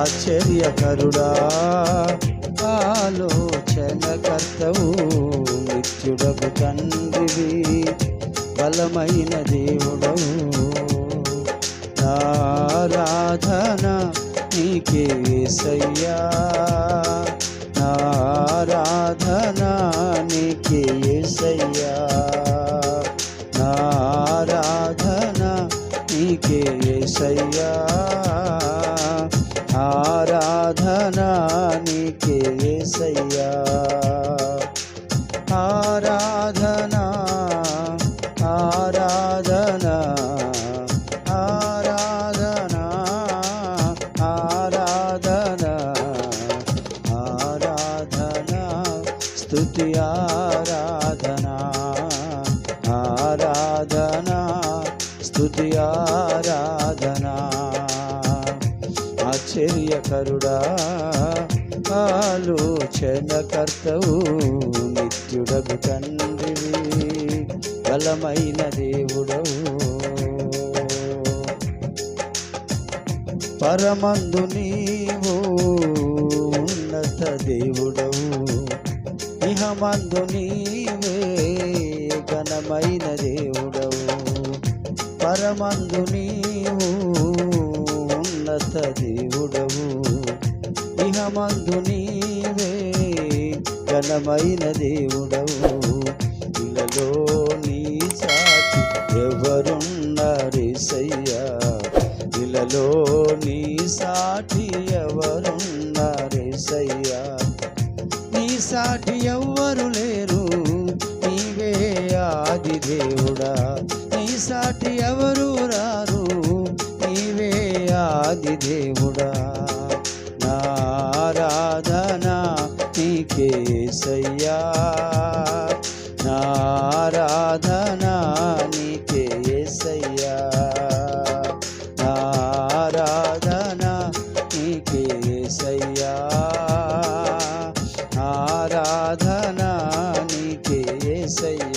ఆశ్చర్యకరుడా ఆలోచనకర్తవు నిత్యుడకు తండ్రివి బలమైన దేవుడవు. నారాధన నీకే సయ్యా నారాధన నీకే సయ్యా నారాధన నీకే సయ్యా ఆరాధన నీకే సయ్యా ఆరాధన ఆరాధన ఆరాధన ఆరాధన ఆరాధన స్తుతియా ఆశ్చర్యకరుడా ఆలోచనకర్తవు నిత్యుడగు తండ్రివి బలమైన దేవుడవు. పరమందు నీవు ఉన్నత దేవుడవు. ఇహమందు నీవే ఘనమైన దేవుడవు. పరమందు నీవు ఉన్నత దేవుడవు. ఇహమందు నీవే ఘనమైన దేవుడవు. ఇలలో నీ సాటి ఎవరున్నారేసయ్యా ఇలలో నీ సాటి ఎవరున్నారేసయ్యా నీ సాటి ఎవ్వరు లేరు నీవే ఆది దేవుడా. నీ సాటి ఎవరు రా ఆది దేవుడా నారాధనా నీకేసయ్యా నారాధనా నీకేసయ్యా నారాధనా నీకేసయ్యా నారాధన నీకేసయ్యా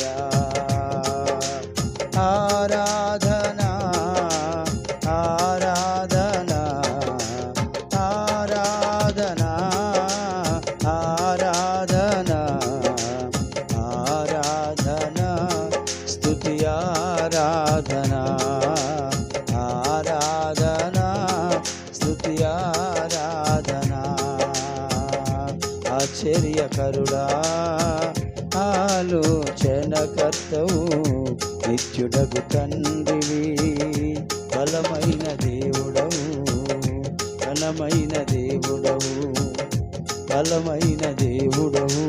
ఆశ్చర్యకరుడా ఆలోచనకర్తవు నిత్యుడగు తండ్రివి బలమైన దేవుడవు బలమైన దేవుడవు బలమైన దేవుడవు.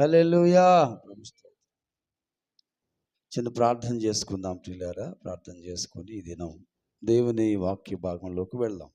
హలెలుయా చిన్న ప్రార్థన చేసుకుందాం పిల్లారా ప్రార్థన చేసుకొని ఈ దినం దేవుని వాక్య భాగంలోకి వెళ్దాం.